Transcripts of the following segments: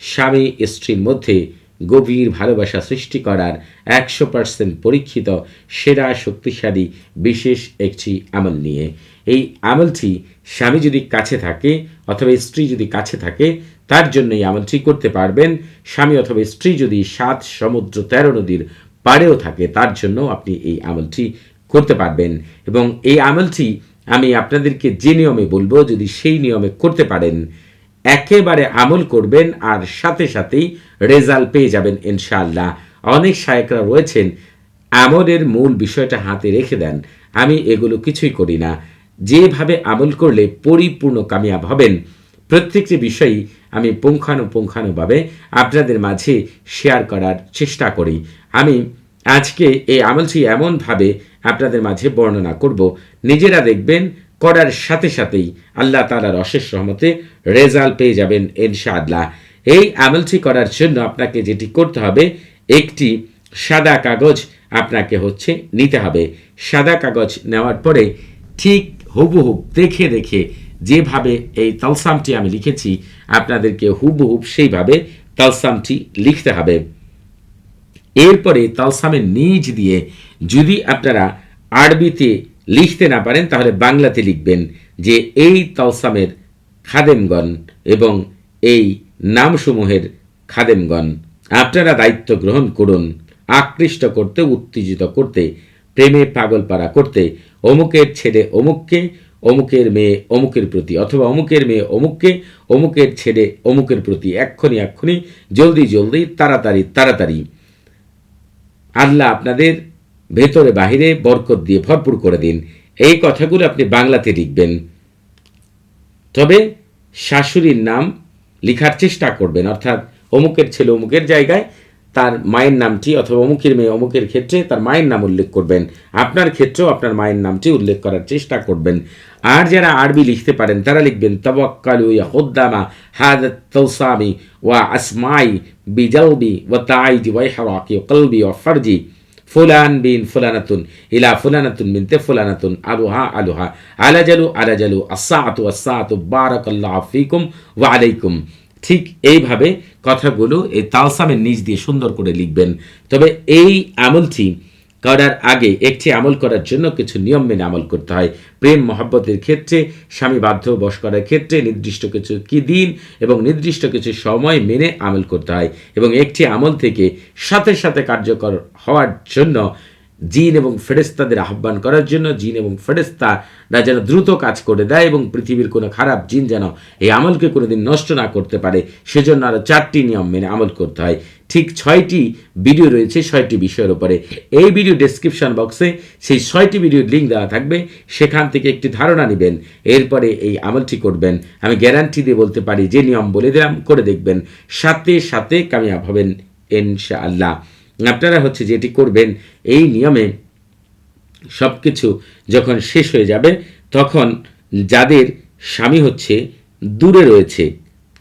স্বামী স্ত্রীর মধ্যে গভীর ভালোবাসা সৃষ্টি করার একশো পার্সেন্ট পরীক্ষিত, সেরা, শক্তিশালী, বিশেষ একটি আমল নিয়ে। এই আমলটি স্বামী যদি কাছে থাকে অথবা স্ত্রী যদি কাছে থাকে, তার জন্য এই আমলটি করতে পারবেন। স্বামী অথবা স্ত্রী যদি সাত সমুদ্র তেরো নদীর পাড়েও থাকে, তার জন্য আপনি এই আমলটি করতে পারবেন। এবং এই আমলটি আমি আপনাদেরকে যে নিয়মে বলব, যদি সেই নিয়মে করতে পারেন একেবারে আমল করবেন আর সাথে সাথেই রেজাল্ট পেয়ে যাবেন ইনশাআল্লাহ। অনেক শায়করা রয়েছেন, আমলের মূল বিষয়টা হাতে রেখে দেন। আমি এগুলো কিছুই করি না। যেভাবে আমল করলে পরিপূর্ণ কামিয়াব হবেন, প্রত্যেকটি বিষয়ই আমি পুঙ্খানুপুঙ্খানুভাবে আপনাদের মাঝে শেয়ার করার চেষ্টা করি। আমি আজকে এই আমলটি এমনভাবে আপনাদের মাঝে বর্ণনা করব, নিজেরা দেখবেন করার সাথে সাথেই আল্লাহ তালার অশেষ রহমতে রেজাল্ট পেয়ে যাবেন ইনশাআল্লাহ। এই আমলটি করার জন্য আপনাকে যেটি করতে হবে, একটি সাদা কাগজ আপনাকে হচ্ছে নিতে হবে। সাদা কাগজ নেওয়ার পরে ঠিক হুবহুব দেখে দেখে যেভাবে এই তালসামটি আমি লিখেছি, আপনাদেরকে হুবহুব সেইভাবে তালসামটি লিখতে হবে। এরপরে তালসামের নিজ দিয়ে যদি আপনারা আরবিতে লিখতে না পারেন, তাহলে বাংলাতে লিখবেন যে এই তালসামের খাদেমগণ এবং এই নামসমূহের খাদেমগণ। আপনারা দায়িত্ব গ্রহণ করুন, আকৃষ্ট করতে, উত্তেজিত করতে, প্রেমে পাগলপাড়া করতে, অমুকের ছেলে অমুককে, অমুকের মেয়ে অমুকের প্রতি, অথবা অমুকের মেয়ে অমুককে, অমুকের ছেলে অমুকের প্রতি, এক্ষুনি এক্ষুনি, জলদি জলদি, তাড়াতাড়ি তাড়াতাড়ি। আল্লাহ আপনাদের ভেতরে বাহিরে বরকত দিয়ে ভরপুর করে দিন। এই কথাগুলো আপনি বাংলাতে লিখবেন। তবে শাশুড়ির নাম লিখার চেষ্টা করবেন। অর্থাৎ অমুকের ছেলে অমুকের জায়গায় তার মায়ের নামটি অথবা অমুকের মেয়ে অমুকের ক্ষেত্রে তার মায়ের নাম উল্লেখ করবেন। আপনার ক্ষেত্রেও আপনার মায়ের নামটি উল্লেখ করার চেষ্টা করবেন। আর যারা আরবি লিখতে পারেন, তারা লিখবেন তবক্কালু ইয়া হুদ্দামা হাদ তৌসামি ওয়া আসমাই বিজলবি ওয়া তাইজি ওয়া ইহরাকি ওয়া কলবি ওয়া ফারজি। ফুলান বিন ফুলানাতুন, ইলা ফুলানাতুন বিনতে ফুলানাতুন, আলুহা আলুহা, আলাজালু আলাজালু আসাআতু আসাআতু বারাকাল্লাহু ফিকুম ওয়া আলাইকুম। ঠিক এইভাবে কথাগুলো এই তালসামের নিচ দিয়ে সুন্দর করে লিখবেন। তবে এই আমলটি করার আগে একটি আমল করার জন্য কিছু নিয়ম মেনে আমল করতে হয়। প্রেম মহব্বতের ক্ষেত্রে, স্বামী বাধ্য বশ করার ক্ষেত্রে নির্দিষ্ট কিছু কি দিন এবং নির্দিষ্ট কিছু সময় মেনে আমল করতে হয় এবং একটি আমল থেকে সাথে সাথে কার্যকর হওয়ার জন্য জিন এবং ফেরেস্তাদের আহ্বান করার জন্য জিন এবং ফেরেস্তারা যেন দ্রুত কাজ করে দেয় এবং পৃথিবীর কোনো খারাপ জিন যেন এই আমলকে কোনোদিন নষ্ট না করতে পারে, সেজন্য আরও চারটি নিয়ম মেনে আমল করতে হয়। ঠিক ছয়টি ভিডিও রয়েছে, ছয়টি বিষয়ের উপরে। এই ভিডিও ডেসক্রিপশন বক্সে সেই ছয়টি ভিডিওর লিঙ্ক দেওয়া থাকবে, সেখান থেকে একটি ধারণা নেবেন, এরপরে এই আমলটি করবেন। আমি গ্যারান্টি দিয়ে বলতে পারি, যে নিয়ম বলে দিলাম, করে দেখবেন। সাথে সাথে কামিয়াব হবেন, ইনশাআল্লাহ। আপনারা হচ্ছে যেটি করবেন, এই নিয়মে সব কিছু যখন শেষ হয়ে যাবে, তখন যাদের স্বামী হচ্ছে দূরে রয়েছে,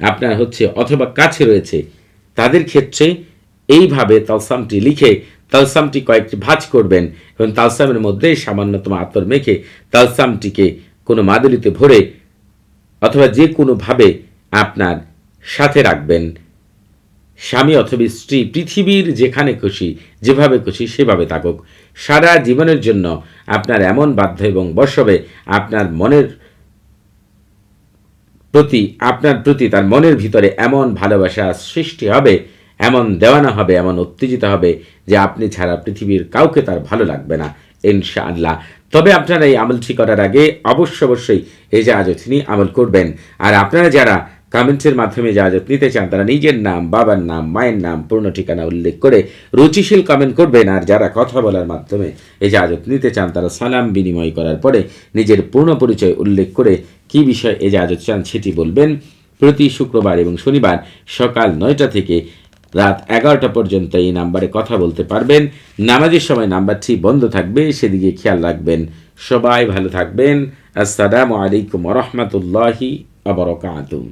আপনার হচ্ছে অথবা কাছে রয়েছে, তাদের ক্ষেত্রে এইভাবে তালসামটি লিখে তালসামটি কয়েকটি ভাঁজ করবেন এবং তালসামের মধ্যে সামান্যতম আতর মেখে তালসামটিকে কোনো মাদুলিতে ভরে অথবা যে কোনোভাবে আপনার সাথে রাখবেন। স্বামী অথবা স্ত্রী, পৃথিবীর যেখানে খুশি, যেভাবে খুশি সেভাবে থাকুক। সারা জীবনের জন্য আপনার এমন বাধ্য এবং বশ হবে আপনার মনের প্রতি, আপনার প্রতি তার মনের ভিতরে এমন ভালোবাসা সৃষ্টি হবে, এমন দেওয়ানা হবে, এমন উত্তেজিত হবে যে আপনি ছাড়া পৃথিবীর কাউকে তার ভালো লাগবে না, ইনশাআল্লাহ। তবে আপনারা এই আমলটি করার আগে অবশ্য অবশ্যই এই যে তিনি আমল করবেন, আর আপনারা যারা কমেন্টসের মাধ্যমে যা যা নিতে চান, তারা নিজের নাম, বাবার নাম, মায়ের নাম, পূর্ণ ঠিকানা উল্লেখ করে রুচিশীল কমেন্ট করবেন। আর যারা কথা বলার মাধ্যমে এই জাজত নিতে চান, তারা সালাম বিনিময় করার পরে নিজের পূর্ণ পরিচয় উল্লেখ করে কী বিষয়ে এজাজত চান সেটি বলবেন। প্রতি শুক্রবার এবং শনিবার সকাল নয়টা থেকে রাত এগারোটা পর্যন্ত এই নাম্বারে কথা বলতে পারবেন। নামাজের সময় নাম্বারটি বন্ধ থাকবে, সেদিকে খেয়াল রাখবেন। সবাই ভালো থাকবেন। আসসালামু আলাইকুম রহমতুল্লাহি আবরকাতুম